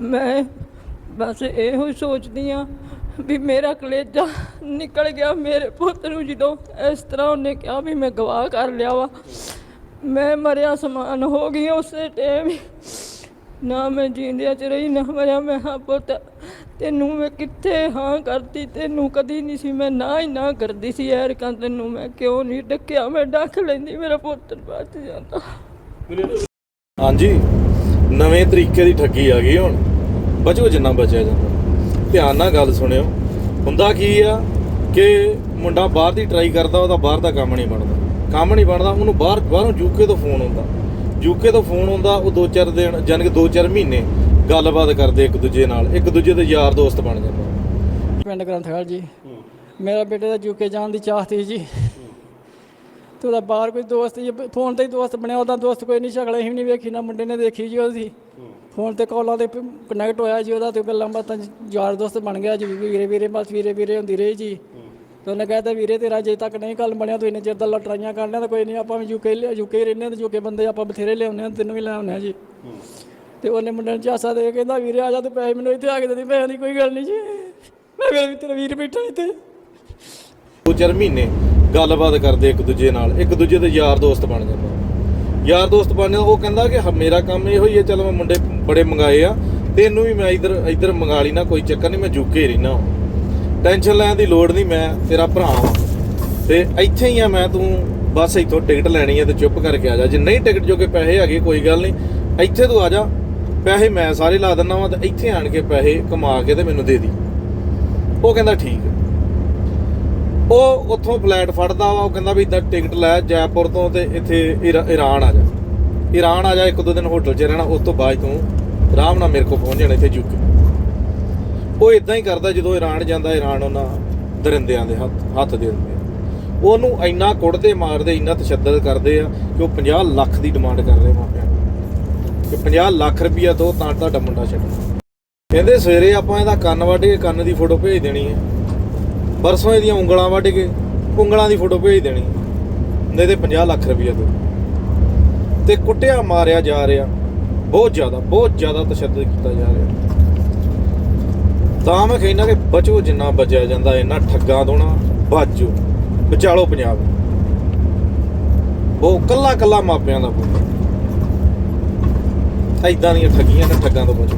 ਮੈਂ ਬਸ ਇਹੋ ਹੀ ਸੋਚਦੀ ਆ ਵੀ ਮੇਰਾ ਕਲੇਜਾ ਨਿਕਲ ਗਿਆ ਮੇਰੇ ਪੁੱਤ ਨੂੰ ਜਦੋਂ ਇਸ ਤਰ੍ਹਾਂ ਉਹਨੇ ਕਿਹਾ ਵੀ ਮੈਂ ਗਵਾਹ ਕਰ ਲਿਆ ਵਾ। ਮੈਂ ਮਰਿਆ ਸਮਾਨ ਹੋ ਗਈ ਉਸੇ ਟਾਈਮ ਹੀ। ਨਾ ਮੈਂ ਜਿੰਦਿਆਂ ਚ ਰਹੀ, ਨਾ ਮਰਿਆ ਮੈਂ ਹਾਂ ਪੁੱਤ। ਤੈਨੂੰ ਮੈਂ ਕਿੱਥੇ ਹਾਂ ਕਰਤੀ ਤੈਨੂੰ ਕਦੀ ਨਹੀਂ ਸੀ, ਮੈਂ ਨਾ ਹੀ ਨਾ ਕਰਦੀ ਸੀ ਯਾਰ ਕਾਂ ਤੈਨੂੰ। ਮੈਂ ਕਿਉਂ ਨਹੀਂ ਡੱਕਿਆ? ਮੈਂ ਡੱਕ ਲੈਂਦੀ, ਮੇਰਾ ਪੁੱਤ ਬਚ ਜਾਂਦਾ। ਹਾਂਜੀ। ਨਵੇਂ ਤਰੀਕੇ ਦੀ ਠੱਗੀ ਆ ਗਈ ਹੁਣ। ਬਚੋ ਜਿੰਨਾ ਬਚਿਆ ਜਾਂਦਾ। ਧਿਆਨ ਨਾਲ ਗੱਲ ਸੁਣਿਓ। ਹੁੰਦਾ ਕੀ ਆ ਕਿ ਮੁੰਡਾ ਬਾਹਰ ਦੀ ਟਰਾਈ ਕਰਦਾ, ਉਹਦਾ ਬਾਹਰ ਦਾ ਕੰਮ ਨਹੀਂ ਬਣਦਾ। ਕੰਮ ਨਹੀਂ ਬਣਦਾ, ਉਹਨੂੰ ਬਾਹਰ, ਬਾਹਰੋਂ ਯੂਕੇ ਤੋਂ ਫੋਨ ਆਉਂਦਾ ਯੂਕੇ ਤੋਂ ਫੋਨ ਆਉਂਦਾ ਉਹ 2-4 ਦਿਨ, ਜਾਣੀ ਕਿ 2-4 ਮਹੀਨੇ ਗੱਲਬਾਤ ਕਰਦੇ ਇੱਕ ਦੂਜੇ ਨਾਲ। ਇੱਕ ਦੂਜੇ ਦੇ ਯਾਰ ਦੋਸਤ ਬਣ ਜਾਂਦੇ ਪਿੰਡ ਗ੍ਰੰਥਗੜ੍ਹ ਜੀ। ਮੇਰਾ ਬੇਟੇ ਦਾ ਯੂਕੇ ਜਾਣ ਦੀ ਚਾਹ ਸੀ ਜੀ। ਤੇ ਉਹਦਾ ਬਾਹਰ ਕੋਈ ਦੋਸਤ ਜੀ ਫੋਨ ਤੇ ਹੀ ਦੋਸਤ ਬਣਿਆ, ਉਹਦਾ ਦੋਸਤ ਕੋਈ ਨਹੀਂ ਸ਼ਕਲ ਹੀ ਨਹੀਂ ਵੇਖੀ, ਨਾ ਮੁੰਡੇ ਨੇ ਦੇਖੀ ਜੀ ਉਹਦੀ। ਫੋਨ ਤੇ ਕਾਲਾਂ ਤੇ ਕਨੈਕਟ ਹੋਇਆ ਜੀ ਉਹਦਾ ਤੇ ਗੱਲਾਂ ਬਾਤਾਂ ਯਾਰ ਦੋਸਤ ਬਣ ਗਿਆ ਜੀ ਵੀਰੇ ਵੀਰੇ, ਬਸ ਵੀਰੇ ਵੀਰੇ ਹੁੰਦੀ ਰਹੀ ਜੀ। ਤੇ ਉਹਨੇ ਕਹਿਤਾ ਵੀਰੇ ਤੇਰਾ ਅਜੇ ਤੱਕ ਨਹੀਂ ਗੱਲ ਬਣਿਆ, ਤੂੰ ਇੰਨੇ ਚਿਰ ਦਾ ਲਟਰਾਈਆਂ ਕਰਨੀਆਂ ਤਾਂ ਕੋਈ ਨਹੀਂ, ਆਪਾਂ ਵੀ ਯੂਕੇ ਲਿਆ ਯੂਕੇ ਰਹਿੰਦੇ ਹਾਂ ਤੇ ਯੂਕੇ ਬੰਦੇ ਆਪਾਂ ਬਥੇਰੇ ਲਿਆਉਂਦੇ ਆ ਤੈਨੂੰ ਵੀ ਲੈ ਆਉਂਦੇ ਆ ਜੀ। ਤੇ ਉਹਨੇ ਮੁੰਡੇ ਨੂੰ ਝਾਸਾ ਦੇ ਕਹਿੰਦਾ, ਵੀਰੇ, ਆ ਜਾ ਤੂੰ ਪੈਸੇ ਮੈਨੂੰ ਇੱਥੇ ਆ ਕੇ ਦੇ ਦੇ ਪੈਸਿਆਂ ਦੀ ਕੋਈ ਗੱਲ ਨਹੀਂ ਜੀ। ਮੈਂ ਵੀ ਤੇਰਾ ਵੀਰ ਬੈਠਾ ਇੱਥੇ। ਦੋ ਚਾਰ ਮਹੀਨੇ ਗੱਲਬਾਤ ਕਰਦੇ ਇੱਕ ਦੂਜੇ ਨਾਲ, ਇੱਕ ਦੂਜੇ ਦੇ ਯਾਰ ਦੋਸਤ ਬਣ ਜਾਂਦੇ ਯਾਰ ਦੋਸਤ ਬਣ ਜਾਂਦਾ ਉਹ ਕਹਿੰਦਾ ਕਿ ਹ- ਮੇਰਾ ਕੰਮ ਇਹੋ ਹੀ ਹੈ, ਚਲ ਮੈਂ ਮੁੰਡੇ ਬੜੇ ਮੰਗਾਏ ਆ, ਤੈਨੂੰ ਵੀ ਮੈਂ ਇਧਰ ਇਧਰ ਮੰਗਾ ਲਈ ਨਾ, ਕੋਈ ਚੱਕਰ ਨਹੀਂ, ਮੈਂ ਜੁਕੇ ਰਹਿਣਾ ਟੈਨਸ਼ਨ ਲੈਣ ਦੀ ਲੋੜ ਨਹੀਂ, ਮੈਂ ਤੇਰਾ ਭਰਾ ਵਾਂ। ਤੇ ਇੱਥੇ ਹੀ ਆ ਮੈਂ, ਤੂੰ ਬਸ ਇੱਥੋਂ ਟਿਕਟ ਲੈਣੀ ਹੈ ਤੇ ਚੁੱਪ ਕਰਕੇ ਆ ਜਾ। ਜੇ ਨਹੀਂ ਟਿਕਟ ਜੋਗੇ ਪੈਸੇ ਹੈਗੇ, ਕੋਈ ਗੱਲ ਨਹੀਂ। ਇੱਥੇ ਤੂੰ ਆ ਜਾ, ਪੈਸੇ ਮੈਂ ਸਾਰੇ ਲਾ ਦਿੰਦਾ ਵਾਂ ਤੇ ਇੱਥੇ ਆਣ ਕੇ ਪੈਸੇ ਕਮਾ ਕੇ ਤੇ ਮੈਨੂੰ ਦੇ ਦੀ। ਉਹ ਕਹਿੰਦਾ ਠੀਕ ਹੈ। ਉਹ ਉੱਥੋਂ ਫਲੈਟ ਫੜਦਾ ਵਾ, ਉਹ ਕਹਿੰਦਾ ਵੀ ਇਦਾਂ ਟਿਕਟ ਲੈ ਜੈਪੁਰ ਤੋਂ ਤੇ ਇੱਥੇ ਇਰਾ- ਈਰਾਨ ਆ ਜਾ। ਈਰਾਨ ਆ ਜਾ, ਇੱਕ ਦੋ ਦਿਨ ਹੋਟਲ 'ਚ ਰਹਿਣਾ, ਉਸ ਤੋਂ ਬਾਅਦ ਤੂੰ ਆਰਾਮ ਨਾਲ ਮੇਰੇ ਕੋਲ ਪਹੁੰਚ ਜਾਣਾ ਇੱਥੇ ਯੂਕੇ ਉਹ ਇਦਾਂ ਹੀ ਕਰਦਾ ਜਦੋਂ ਈਰਾਨ ਜਾਂਦਾ ਈਰਾਨ ਉਹਨਾਂ ਦਰਿੰਦਿਆਂ ਦੇ ਹੱਥ ਹੱਥ ਦੇ ਦਿੰਦੇ ਉਹਨੂੰ ਇੰਨਾ ਕੁੱਟਦੇ ਮਾਰਦੇ, ਇੰਨਾ ਤਸ਼ੱਦਦ ਕਰਦੇ ਆ ਕਿ ਉਹ 50 ਲੱਖ ਦੀ ਡਿਮਾਂਡ ਕਰ ਰਹੇ ਮਾਪਿਆਂ ਨੂੰ। ਕਿ 50 ਲੱਖ ਰੁਪਈਆ ਦੋ ਤਾਂ ਤੁਹਾਡਾ ਮੁੰਡਾ ਛੱਡਣਾ। ਕਹਿੰਦੇ ਸਵੇਰੇ ਆਪਾਂ ਇਹਦਾ ਕੰਨ ਵੱਢ ਕੇ ਕੰਨ ਦੀ ਫੋਟੋ ਭੇਜ ਦੇਣੀ ਹੈ। ਪਰਸੋਂ ਇਹਦੀਆਂ ਉਂਗਲਾਂ ਵੱਢ ਕੇ ਉਂਗਲਾਂ ਦੀ ਫੋਟੋ ਭੇਜ ਦੇਣੀ। ਨਹੀਂ ਤੇ 50 ਲੱਖ ਰੁਪਈਆ ਦੋ ਤੇ ਕੁੱਟਿਆ, ਮਾਰਿਆ ਜਾ ਰਿਹਾ। ਬਹੁਤ ਜ਼ਿਆਦਾ ਬਹੁਤ ਜ਼ਿਆਦਾ ਤਸ਼ੱਦਦ ਕੀਤਾ ਜਾ ਰਿਹਾ। ਤਾਂ ਮੈਂ ਕਹਿੰਦਾ ਕਿ ਬਚੋ ਜਿੰਨਾ ਬਚਿਆ ਜਾਂਦਾ ਇਹਨਾਂ ਠੱਗਾਂ ਤੋਂ ਨਾ ਬਚੋ ਬਚਾਲੋ ਪੰਜਾਬ। ਉਹ ਕੱਲਾ ਕੱਲਾ ਮਾਪਿਆਂ ਦਾ ਪੁੱਤ। ਐਦਾਂ ਦੀਆਂ ਠੱਗੀਆਂ ਤੇ ਠੱਗਾਂ ਤੋਂ ਬਚੋ।